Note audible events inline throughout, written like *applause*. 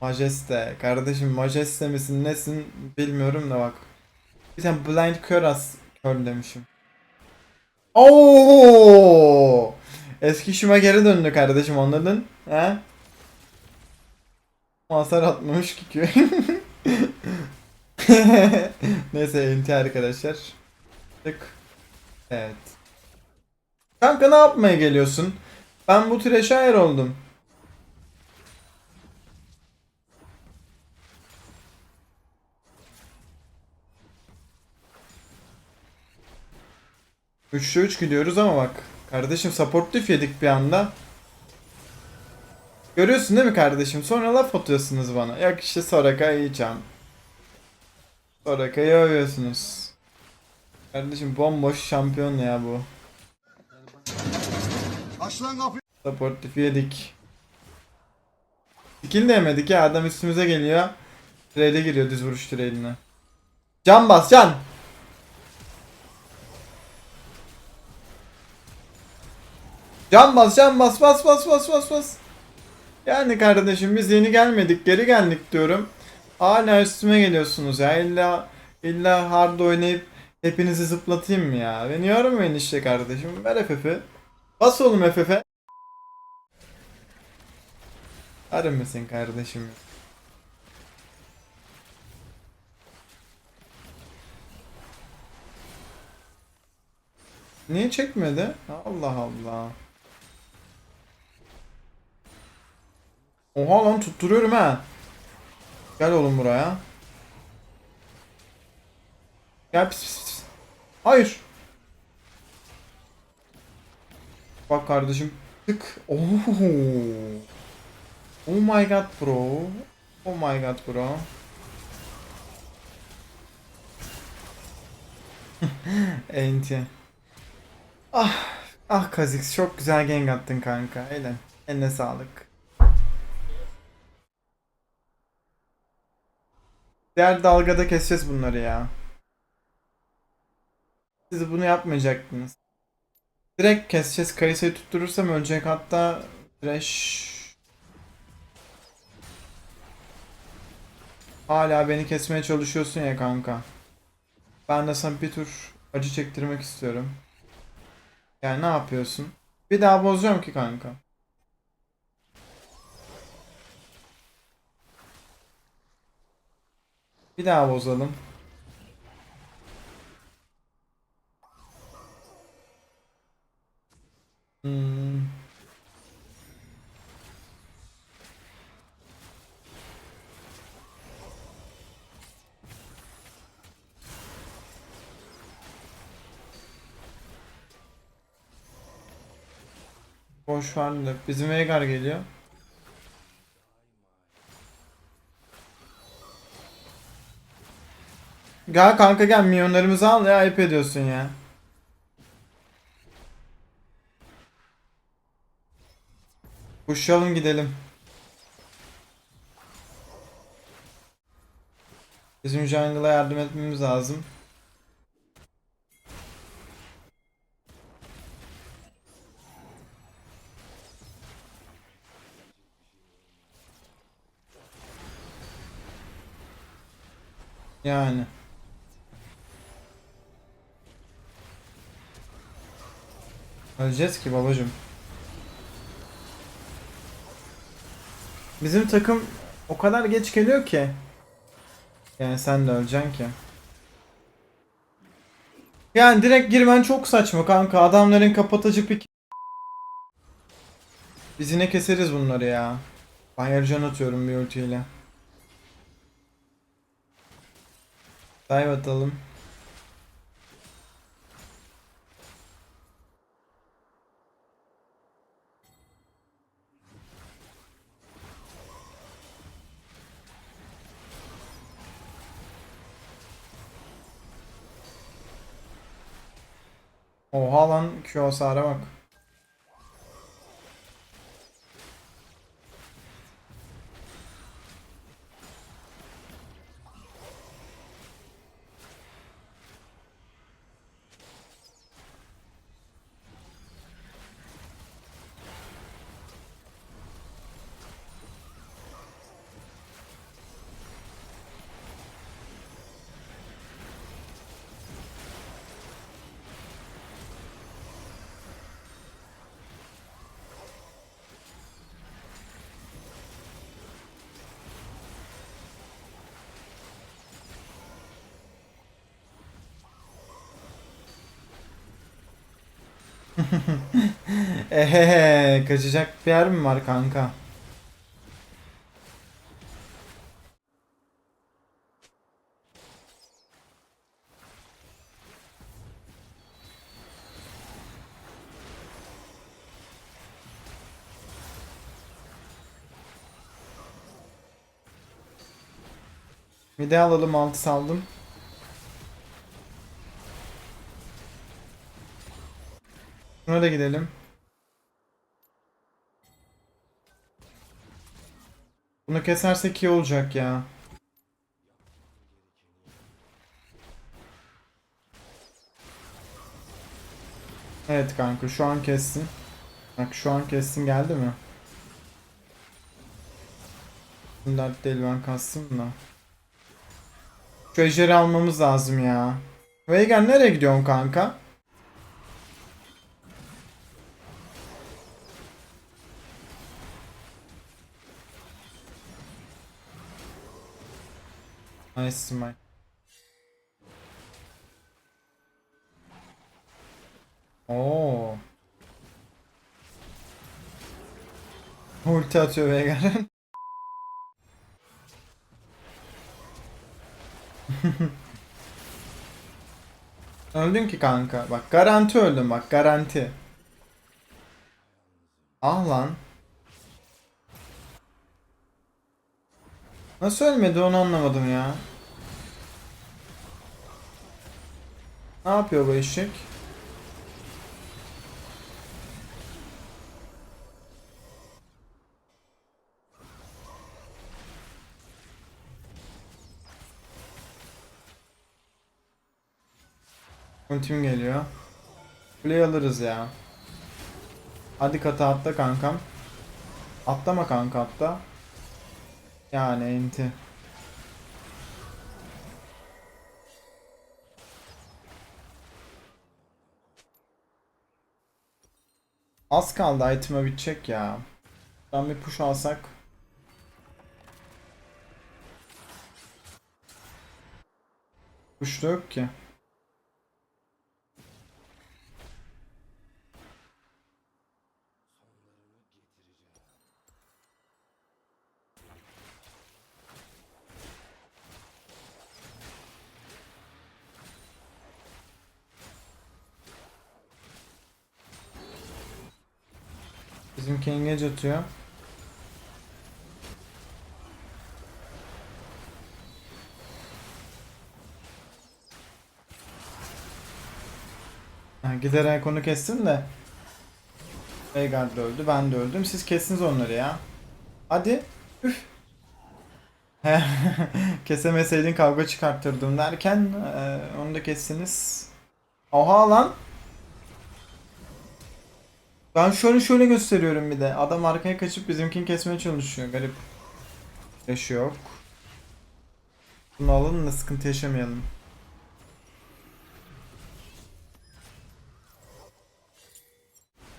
Majeste. Kardeşim majeste misin nesin bilmiyorum da bak. Bir tane blind kör kör demişim. Oo! Eski şuma geri döndü kardeşim anladın? He? Hasar atmamış ki. *laughs* Neyse enti arkadaşlar. Tık. Evet. Kanka ne yapmaya geliyorsun? Ben bu tire şair oldum. Üçte üç gidiyoruz ama bak. Kardeşim supportif yedik bir anda. Görüyorsun değil mi kardeşim? Sonra laf atıyorsunuz bana. Yok işte Soraka yiyeceğim. Soraka'yı övüyorsunuz. Kardeşim bomboş şampiyon ya bu. Aç lan kapıyı. Supportif yedik. Skill de yemedik ya adam üstümüze geliyor. Trade'e giriyor düz vuruş trade'ine. Can bas can. Can bas can bas bas bas bas bas bas. Yani kardeşim biz yeni gelmedik geri geldik diyorum. Hala üstüme geliyorsunuz ya illa illa hard oynayıp hepinizi zıplatayım mı ya? Beni yormayın işte kardeşim. Ver FF'i. Bas oğlum FF'e. Arı mısın kardeşim? Niye çekmedi? Allah Allah. Oha lan tutturuyorum ha. Gel oğlum buraya. Gel pis pis pis. Hayır. Bak kardeşim. Tık. Oo. Oh my god bro. Oh my god bro. *laughs* Enti. Ah, ah Kazix çok güzel gank attın kanka. Eyle. Eline sağlık. Diğer dalgada keseceğiz bunları ya. Siz bunu yapmayacaktınız. Direkt keseceğiz. Kayısıyı tutturursam ölecek hatta Thresh Hala beni kesmeye çalışıyorsun ya kanka. Ben de sana bir tur acı çektirmek istiyorum. Yani ne yapıyorsun? Bir daha bozacağım ki kanka. Bir daha bozalım. Hmm. Boş vardı. Bizim Veigar geliyor. Gel kanka gel milyonlarımızı al ya ayıp ediyorsun ya. Koşalım gidelim. Bizim jungle'a yardım etmemiz lazım. Yani. Öleceğiz ki babacım. Bizim takım o kadar geç geliyor ki. Yani sen de öleceksin ki. Yani direkt girmen çok saçma kanka. Adamların kapatıcı pik. Biz yine keseriz bunları ya. Ben can atıyorum bir ultiyle. Dive atalım. Oha lan Q hasara bak. Ehehe kaçacak bir yer mi var kanka? Bir alalım altı saldım. Buna da gidelim. Bunu kesersek iyi olacak ya. Evet kanka şu an kessin. Bak şu an kessin geldi mi? Dert değil ben kastım da. Şu ejderi almamız lazım ya. Veigar nereye gidiyorsun kanka? Nice smile. Oo. Ulti atıyor Veigar. *laughs* Öldün ki kanka. Bak garanti öldüm bak garanti. Ah lan. Nasıl ölmedi onu anlamadım ya. Ne yapıyor bu eşek? Ultim geliyor. Kuleyi alırız ya. Hadi kata atla kankam. Atlama kanka atla. Yani enti. Az kaldı item'a bitecek ya. Ben bir push alsak. Push da yok ki. Bizimki engage atıyor. Ha, giderek onu kessin de. Veigar da öldü, ben de öldüm. Siz kessiniz onları ya. Hadi. Üf. *laughs* Kesemeseydin kavga çıkarttırdım derken e, onu da kessiniz. Oha lan. Ben şöyle şöyle gösteriyorum bir de. Adam arkaya kaçıp bizimkini kesmeye çalışıyor. Garip. Yaşı yok. Bunu alalım da sıkıntı yaşamayalım.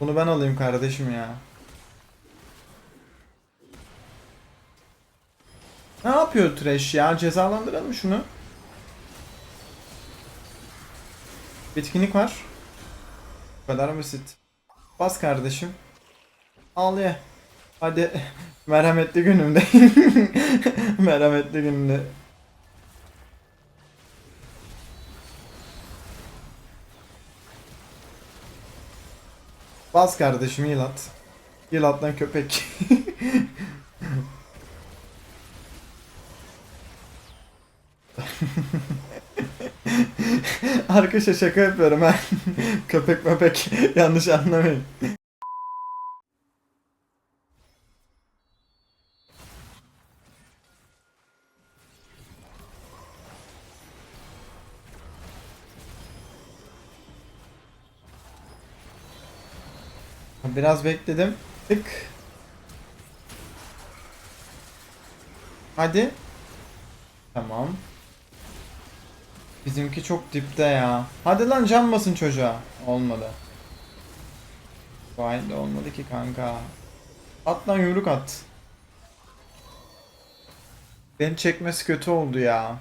Bunu ben alayım kardeşim ya. Ne yapıyor Trash ya? Cezalandıralım şunu. Bitkinlik var. Bu kadar basit. Bas kardeşim. Al ye. Hadi *laughs* merhametli günümde. *laughs* merhametli günümde. Bas kardeşim heal at. Heal at lan köpek. *laughs* Arkadaşlar şaka yapıyorum ha. *laughs* köpek möpek *laughs* yanlış anlamayın. Biraz bekledim. Tık. Hadi. Tamam. Bizimki çok dipte ya. Hadi lan can basın çocuğa. Olmadı. Halde olmadı ki kanka. At lan yumruk at. Beni çekmesi kötü oldu ya.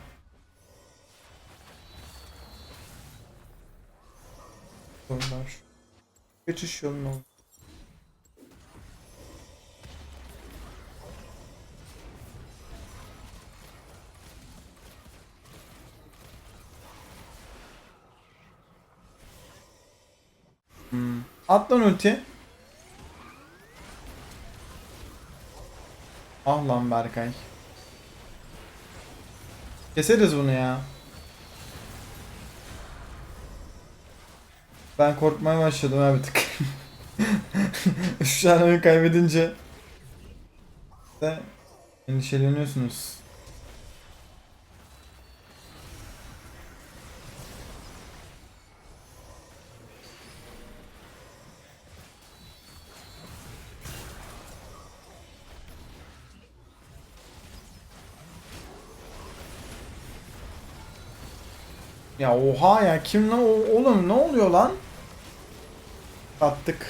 Sorular. Geçiş yolunu ol. At lan ulti. Ah lan Berkay. Keseriz bunu ya. Ben korkmaya başladım ha bir tık. *laughs* Üç tane kaybedince de endişeleniyorsunuz. Ya oha ya kim lan oğlum ne oluyor lan? Attık.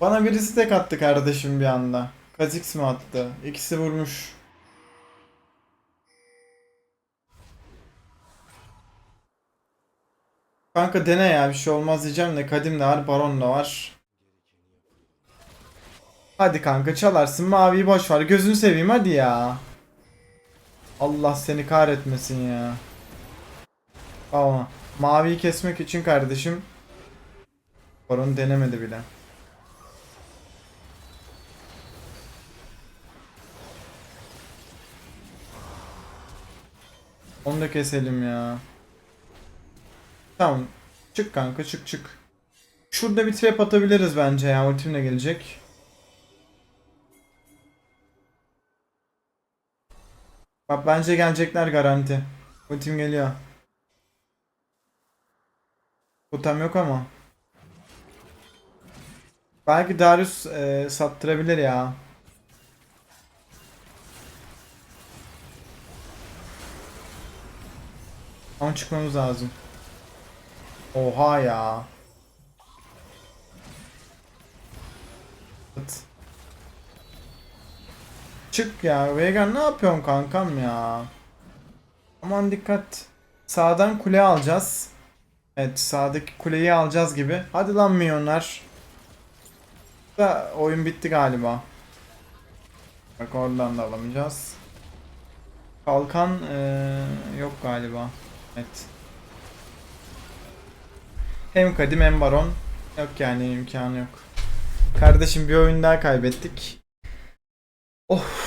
Bana birisi tek attı kardeşim bir anda. Kha'Zix mi attı? İkisi vurmuş. Kanka dene ya bir şey olmaz diyeceğim de Kadim de var, Baron da var. Hadi kanka çalarsın maviyi boş ver. Gözünü seveyim hadi ya. Allah seni kahretmesin ya. Ama maviyi kesmek için kardeşim Baron denemedi bile. Onu da keselim ya. Tamam. Çık kanka çık çık. Şurada bir trap atabiliriz bence ya. Ultimle gelecek. Bak bence gelecekler garanti. Ultim geliyor. Totem yok ama. Belki Darius e, sattırabilir ya. Ama çıkmamız lazım. Oha ya. Çık ya. Vegan ne yapıyorsun kankam ya? Aman dikkat. Sağdan kule alacağız. Evet sağdaki kuleyi alacağız gibi. Hadi lan milyonlar. Da oyun bitti galiba. Bak oradan da alamayacağız. Kalkan eee, yok galiba. Evet. Hem Kadim hem Baron. Yok yani imkanı yok. Kardeşim bir oyun daha kaybettik. Of.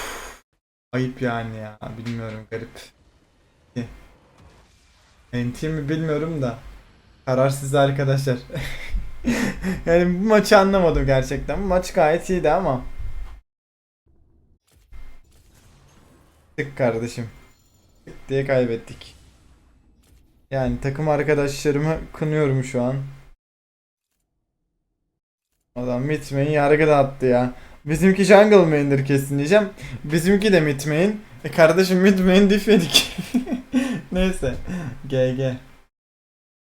Ayıp yani ya. Bilmiyorum garip. NT mi bilmiyorum da. Karar sizde arkadaşlar. *laughs* yani bu maçı anlamadım gerçekten. Bu maç gayet iyiydi ama. Tık kardeşim. Tık diye kaybettik. Yani takım arkadaşlarımı kınıyorum şu an. Adam main yargı dağıttı ya. Bizimki jungle main'dir kesin diyeceğim. Bizimki de mid main. E kardeşim mid main diff yedik. *laughs* Neyse. GG.